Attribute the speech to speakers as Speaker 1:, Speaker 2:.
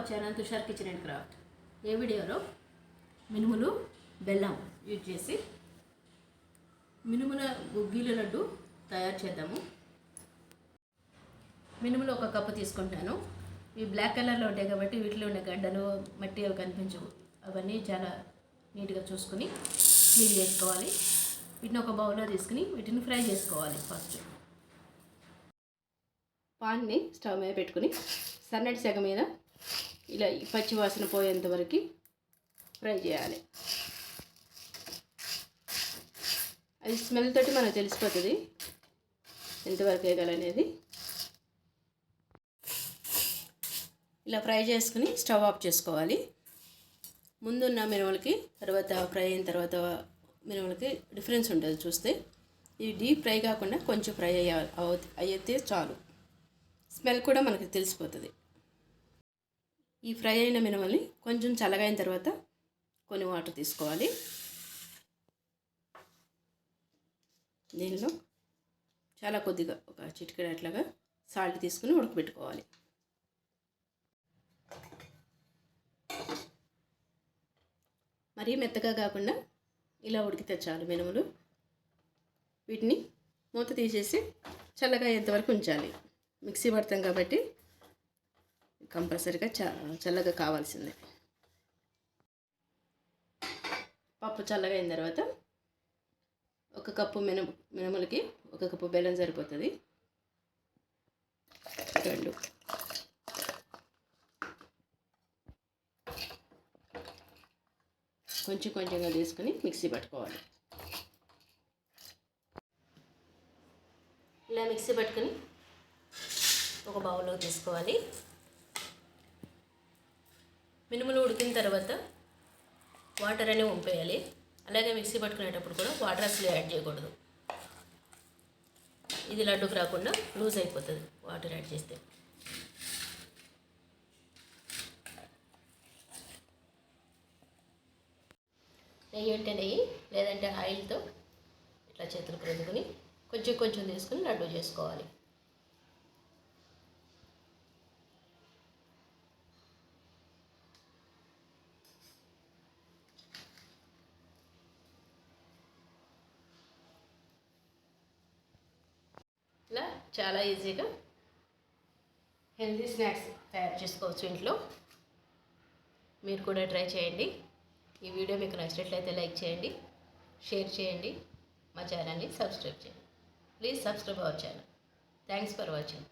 Speaker 1: Our channel Tushar kitchen and craft. ఏ వీడియోలో మినుములు బెల్లం యూజ్ చేసి మినుముల గుగ్గీల లడ్డు తయారు చేద్దాము. మినుములు ఒక కప్పు తీసుకుంటాను. ఇవి బ్లాక్ కలర్లో ఉంటాయి కాబట్టి వీటిలో ఉన్న గడ్డలు మట్టి అవి కనిపించవు. అవన్నీ చాలా నీట్గా చూసుకుని క్లీన్ చేసుకోవాలి. వీటిని ఒక బౌల్లో తీసుకుని వీటిని ఫ్రై చేసుకోవాలి ఫస్ట్. పాన్ని స్టవ్ మీద పెట్టుకుని సన్నటి సెగ మీద ఇలా ఈ పచ్చి వాసన పోయేంత వరకు ఫ్రై చేయాలి. అది స్మెల్ తోటి మనకు తెలిసిపోతుంది ఎంతవరకు వేయగలనేది ఇలా ఫ్రై చేసుకుని స్టవ్ ఆఫ్ చేసుకోవాలి. ముందున్న మినుములకి తర్వాత ఫ్రై అయిన తర్వాత మినుములకి డిఫరెన్స్ ఉంటుంది చూస్తే. ఇది డీప్ ఫ్రై కాకుండా కొంచెం ఫ్రై అయ్యే అవ- అయితే చాలు. స్మెల్ కూడా మనకి తెలిసిపోతుంది. ఈ ఫ్రై అయిన మినమల్ని కొంచెం చల్లగైన తర్వాత కొన్ని వాటర్ తీసుకోవాలి. దీనిలో చాలా కొద్దిగా ఒక చిటికెడ అట్లాగా సాల్ట్ తీసుకుని ఉడకబెట్టుకోవాలి. మరీ మెత్తగా కాకుండా ఇలా ఉడికితే చాలు మినుములు. వీటిని మూత తీసేసి చల్లగా అయ్యేంతవరకు ఉంచాలి. మిక్సీ పడతాం కాబట్టి కంపల్సరీగా చల్లగా కావాల్సిందే. పప్పు చల్లగా అయిన తర్వాత ఒక కప్పు మిన మినుములకి ఒక కప్పు బెల్లం సరిపోతుంది. రెండు. కొంచెం కొంచెంగా తీసుకుని మిక్సీ పట్టుకోవాలి. ఇలా మిక్సీ పట్టుకుని ఒక బౌల్లో తీసుకోవాలి. మినుములు ఉడికిన తర్వాత వాటర్ అనేవి వంపేయాలి. అలాగే మిక్సీ పట్టుకునేటప్పుడు కూడా వాటర్ అసలు యాడ్ చేయకూడదు. ఇది లడ్డుకు రాకుండా లూజ్ అయిపోతుంది వాటర్ యాడ్ చేస్తే. నెయ్యి అంటే నెయ్యి లేదంటే ఆయిల్తో ఇట్లా చేతులకు రుద్దుకుని కొంచెం కొంచెం తీసుకుని లడ్డు చేసుకోవాలి. ఇలా చాలా ఈజీగా హెల్తీ స్నాక్స్ తయారు చేసుకోవచ్చు ఇంట్లో. మీరు కూడా ట్రై చేయండి. ఈ వీడియో మీకు నచ్చినట్లయితే లైక్ చేయండి షేర్ చేయండి మా ఛానల్ని సబ్స్క్రైబ్ చేయండి. Please subscribe our channel. Thanks for watching.